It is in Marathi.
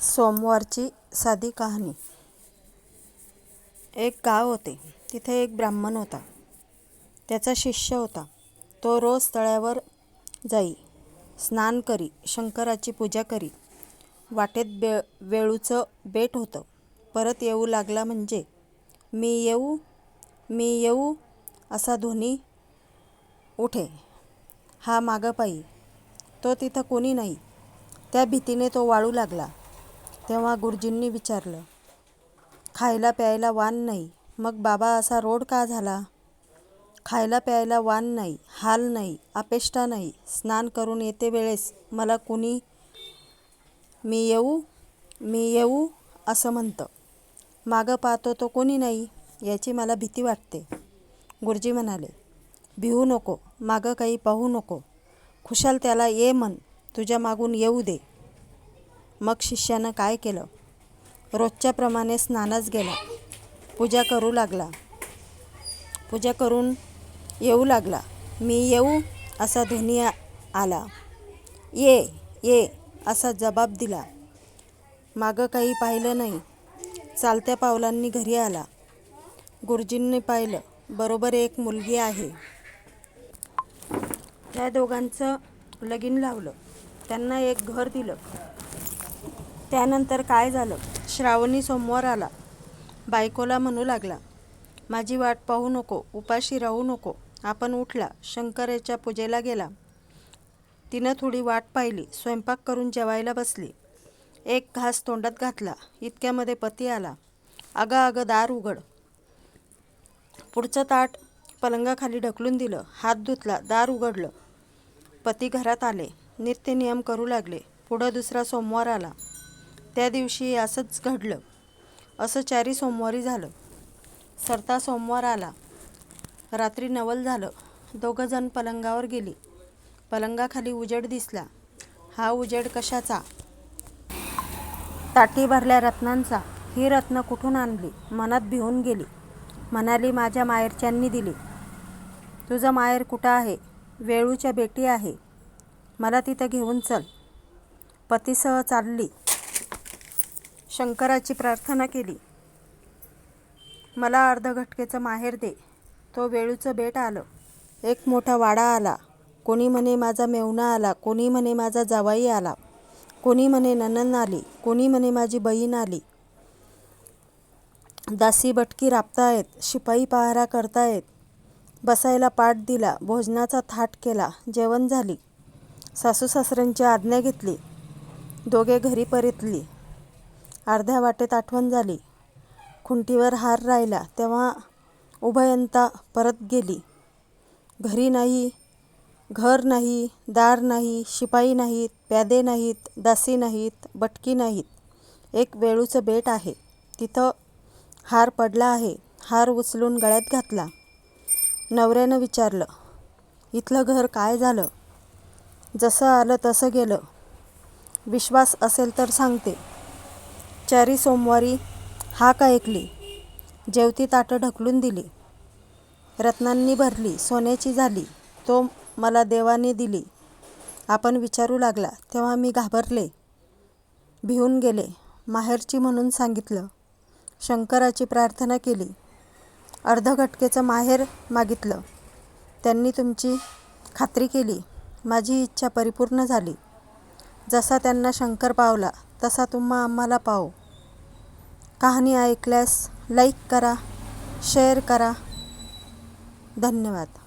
सोमवारची साधी कहाणी. एक गाव होते. तिथे एक ब्राह्मण होता. त्याचा शिष्य होता. तो रोज तळ्यावर जाई स्नान करी शंकराची पूजा करी. वाटेत बे वेळूचं बेट होतं. परत येऊ लागला म्हणजे मी येऊ मी येऊ असा ध्वनी उठे. हा मागं पायी. तो तिथं कोणी नाही. त्या भीतीने तो वाळू लागला. तेव्हा गुरुजींनी विचारलं खायला प्यायला वाण नाही. मग बाबा असा रोड का झाला? खायला प्यायला वाण नाही हाल नाही अपेष्टा नाही. स्नान करून येते वेळेस मला कुणी मी येऊ मी येऊ असं म्हणतं. मागं पाहतो तो कोणी नाही याची मला भीती वाटते. गुरुजी म्हणाले भिवू नको मागं काही पाहू नको. खुशाल त्याला ये म्हण तुझ्या मागून येऊ दे. मग शिष्यानं काय केलं? रोजच्याप्रमाणे स्नानच गेला. पूजा करू लागला. पूजा करून येऊ लागला. मी येऊ असा ध्वनी आला. ये ये असा जबाब दिला. मागं काही पाहिलं नाही. चालत्या पावलांनी घरी आला. गुरुजींनी पाहिलं बरोबर एक मुलगी आहे. त्या दोघांचं लगीन लावलं. त्यांना एक घर दिलं. त्यानंतर काय झालं? श्रावणी सोमवार आला. बायकोला म्हणू लागला माझी वाट पाहू नको उपाशी राहू नको. आपण उठला शंकराच्या पूजेला गेला. तिनं थोडी वाट पाहिली स्वयंपाक करून जेवायला बसली. एक घास तोंडात घातला इतक्यामध्ये पती आला. अगं अगं दार उघड. पुढचं ताट पलंगाखाली ढकलून दिलं हात धुतला दार उघडलं. पती घरात आले नित्य नियम करू लागले. पुढं दुसरा सोमवार आला. त्या दिवशी असंच घडलं. असं चारी सोमवारी झालं. सरता सोमवार आला. रात्री नवल झालं. दोघंजण पलंगावर गेली. पलंगाखाली उजेड दिसला. हा उजेड कशाचा? ताटी भरल्या रत्नांचा. ही रत्न कुठून आणली? मनात भिवून गेली. म्हणाली माझ्या माहेरच्यांनी दिली. तुझं माहेर कुठं आहे? वेळूच्या बेटी आहे. मला तिथं घेऊन चल. पतीसह चालली. शंकराची प्रार्थना केली. मला अर्धघटकेचं माहेर दे. तो वेळूचं बेट आलं. एक मोठा वाडा आला. कोणी म्हणे माझा मेवणा आला. कोणी म्हणे माझा जावाई आला. कोणी म्हणे ननन आली. कोणी म्हणे माझी बहीण आली. दासी बटकी राबतायत. शिपाई पहारा करतायत. बसायला पाठ दिला. भोजनाचा थाट केला. जेवण झाली. सासू सासऱ्यांची आज्ञा घेतली. दोघे घरी परतली. अर्ध्या वाटेत आठवण झाली. खुंटीवर हार राहिला तेव्हा उभयंता परत गेली. घरी नाही घर नाही दार नाही शिपाई नाहीत प्यादे नाहीत दासी नाहीत बटकी नाहीत. एक वेळूचं बेट आहे. तिथं हार पडला आहे. हार उचलून गळ्यात घातला. नवऱ्यानं विचारलं इथलं घर काय झालं? जसं आलं तसं गेलं. विश्वास असेल तर सांगते. चारी सोमवारी हाक ऐकली. जेवती ताटं ढकलून दिली. रत्नांनी भरली सोन्याची झाली. तो मला देवाने दिली. आपण विचारू लागला तेव्हा मी घाबरले. भिवून गेले. माहेरची म्हणून सांगितलं. शंकराची प्रार्थना केली. अर्धघटकेचं माहेर मागितलं. त्यांनी तुमची खात्री केली. माझी इच्छा परिपूर्ण झाली. जसा त्यांना शंकर पावला तसा तुम्हा आम्हाला पाव. कहाणी ऐकल्यास लाईक करा शेअर करा. धन्यवाद.